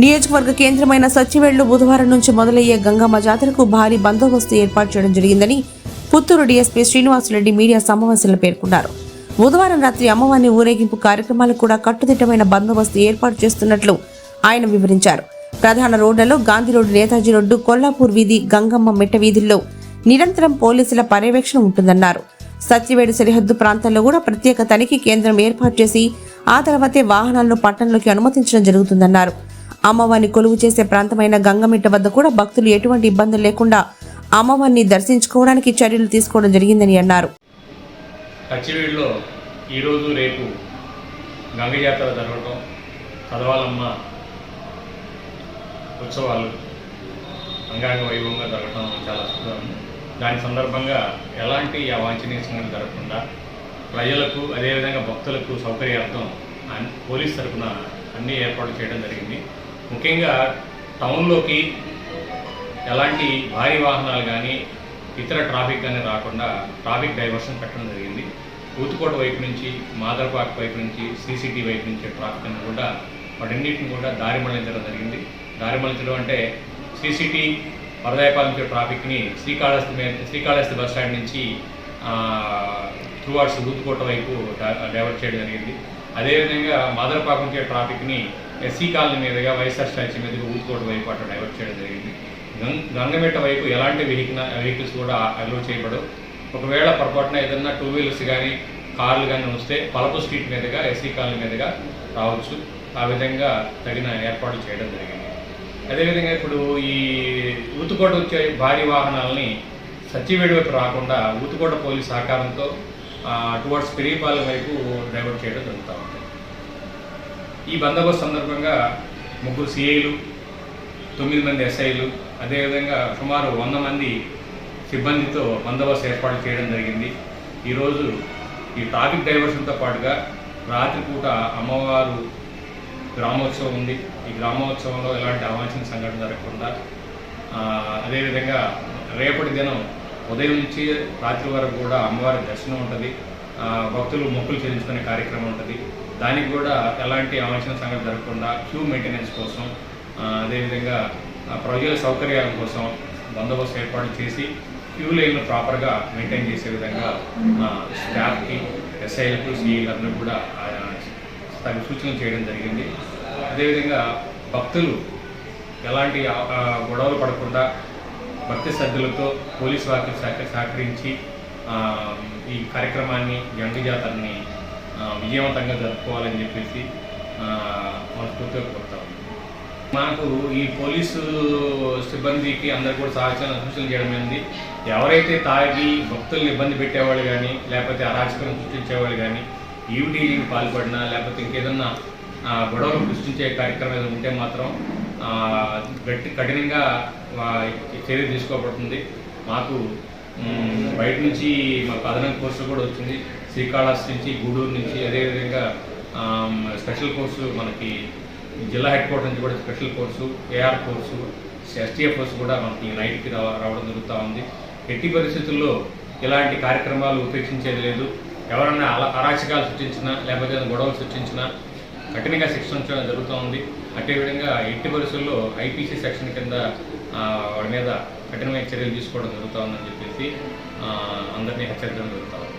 నియోజకవర్గ కేంద్రమైన సచివేళ్ళు బుధవారం నుంచి మొదలయ్యే గంగమ్మ జాతరకు భారీ బందోబస్తు ఏర్పాటు చేయడం జరిగిందని పుత్తూరు డీఎస్పీ శ్రీనివాసరెడ్డి మీడియా సమావేశంలో పేర్కొన్నారు. బుధవారం రాత్రి అమ్మవారిని ఊరేగింపు కార్యక్రమాలకు కూడా కట్టుదిట్టమైన బందోబస్తు ఏర్పాటు చేస్తున్నట్లు ఆయన వివరించారు. ప్రధాన రోడ్లలో గాంధీ రోడ్డు నేతాజీ రోడ్డు కొల్లాపూర్ వీధి గంగమ్మ మెట్ట వీధుల్లో నిరంతరం పోలీసుల పర్యవేక్షణ ఉంటుందన్నారు. సత్యవేడు సరిహద్దు ప్రాంతాల్లో కూడా ప్రత్యేక తనిఖీ కేంద్రం ఏర్పాటు చేసి ఆ తర్వాతే వాహనాలను పట్టణంలోకి అనుమతించడం జరుగుతుందన్నారు. అమ్మవారిని కొలువు చేసే ప్రాంతమైన గంగమిట్ట వద్ద కూడా భక్తులు ఎటువంటి ఇబ్బందులు లేకుండా అమ్మవారిని దర్శించుకోవడానికి చర్యలు తీసుకోవడం జరిగిందని అన్నారు. కచ్చివీడులో ఈరోజు రేపు గంగ జాతర జరగటం చదవాలమ్మ ఉత్సవాలు అంగాంగ వైభవంగా జరగటం చాలా శుభం దాని సందర్భంగా ఎలాంటి అవాంఛనీయ సంఘటన జరగకుండా ప్రజలకు అదేవిధంగా భక్తులకు సౌకర్యార్థం పోలీస్ తరఫున అన్ని ఏర్పాట్లు చేయడం జరిగింది. ముఖ్యంగా టౌన్లోకి ఎలాంటి భారీ వాహనాలు కానీ ఇతర ట్రాఫిక్ కానీ రాకుండా ట్రాఫిక్ డైవర్షన్ పెట్టడం జరిగింది. ఊతుకోట వైపు నుంచి మాదర్పాక్ వైపు నుంచి సీసీటీ వైపు నుంచి ట్రాఫిక్ అని కూడా వాటన్నిటిని కూడా దారి మళ్ళించడం జరిగింది. దారి మళ్ళించడం అంటే సీసీటీ వరదాయపాల నుంచి ట్రాఫిక్ని శ్రీకాళహస్తి శ్రీకాళహస్తి బస్ స్టాండ్ నుంచి త్రూఅర్ట్స్ ఊతుకోట వైపు డైవర్ట్ చేయడం జరిగింది. అదేవిధంగా మాదరపాక నుంచి ట్రాఫిక్ని ఎస్సీ కాలనీ మీదుగా వైఎస్ఆర్ స్టాచ్యూ మీదుగా ఊతుకోట వైపు అట్లా డైవర్ట్ చేయడం జరిగింది. గం- గంగమెట్ట వైపు ఎలాంటి వెహికల్ వెహికల్స్ కూడా అలో చేయబడవు. ఒకవేళ పొరపాటున ఏదన్నా టూ వీలర్స్ కానీ కార్లు కానీ వస్తే పలపు స్ట్రీట్ మీదుగా ఎస్సీ కాలనీ మీదుగా రావచ్చు. ఆ విధంగా తగిన ఏర్పాట్లు చేయడం జరిగింది. అదేవిధంగా ఇప్పుడు ఈ ఊతుకోట వచ్చే భారీ వాహనాలని సచివేడి వైపు రాకుండా ఊతుకోట పోలీస్ సహకారంతో టువర్డ్స్ పెరిగిపాలెం వైపు డైవర్ట్ చేయడం జరుగుతూ ఉంటుంది ఈ బందోబస్తు సందర్భంగా ముగ్గురు సిఐలు తొమ్మిది మంది ఎస్ఐలు అదేవిధంగా సుమారు వంద మంది సిబ్బందితో బందోబస్తు ఏర్పాటు చేయడం జరిగింది. ఈరోజు ఈ ట్రాఫిక్ డైవర్షన్తో పాటుగా రాత్రిపూట అమ్మవారు గ్రామోత్సవం ఉంది. ఈ గ్రామోత్సవంలో ఎలాంటి అవాంఛన సంఘటన జరగకుండా అదేవిధంగా రేపటి దినం ఉదయం నుంచి రాత్రి వరకు కూడా అమ్మవారి దర్శనం ఉంటుంది. భక్తులు మొక్కులు చెల్లించుకునే కార్యక్రమం ఉంటుంది. దానికి కూడా ఎలాంటి అవాంఛనీయ సంగతి జరగకుండా క్యూ మెయింటెనెన్స్ కోసం అదేవిధంగా ప్రజల సౌకర్యాల కోసం బందోబస్తు ఏర్పాటు చేసి క్యూ లైన్లు ప్రాపర్గా మెయింటైన్ చేసే విధంగా మా స్టాఫ్కి ఎస్ఐలకు సిఐలందరూ కూడా తగు సూచనలు చేయడం జరిగింది. అదేవిధంగా భక్తులు ఎలాంటి గొడవలు పడకుండా భక్తి శ్రద్ధలతో పోలీస్ వారికి సహక సహకరించి ఈ కార్యక్రమాన్ని గంగ జాతరని విజయవంతంగా జరుపుకోవాలని చెప్పేసి మనస్ఫూర్తిగా కోరుతాం మాకు ఈ పోలీసు సిబ్బందికి అందరు కూడా సహచర సూచనలు చేయడం ఏంది? ఎవరైతే తాగి భక్తుల్ని ఇబ్బంది పెట్టేవాళ్ళు కానీ లేకపోతే అరాచకం సృష్టించేవాళ్ళు కానీ ఈవిడీకి పాల్పడినా లేకపోతే ఇంకేదన్నా గొడవలు సృష్టించే కార్యక్రమం ఏదైనా ఉంటే మాత్రం గట్టి కఠినంగా చర్య తీసుకోబడుతుంది. మాకు బయట నుంచి మాకు అదనం కోర్సు కూడా వచ్చింది. శ్రీకాళహస్తి నుంచి గూడూరు నుంచి అదేవిధంగా స్పెషల్ కోర్సు మనకి జిల్లా హెడ్ క్వార్టర్ నుంచి కూడా special course AR course STF course కూడా మనకి నైట్కి రావడం జరుగుతూ ఉంది. ఎట్టి పరిస్థితుల్లో ఇలాంటి కార్యక్రమాలు ఉపేక్షించేది లేదు. ఎవరన్నా అలా అరాచకాలు సృష్టించినా లేకపోతే ఏదైనా గొడవలు సృష్టించినా కఠినంగా శిక్షించడం జరుగుతూ ఉంది. అదే విధంగా ఎట్టి పరిస్థితుల్లో ఐపీసీ సెక్షన్ కింద వాడి మీద కఠినమైన చర్యలు తీసుకోవడం జరుగుతూ ఉందని చెప్పేసి అందరినీ హెచ్చరించడం జరుగుతూ ఉంది.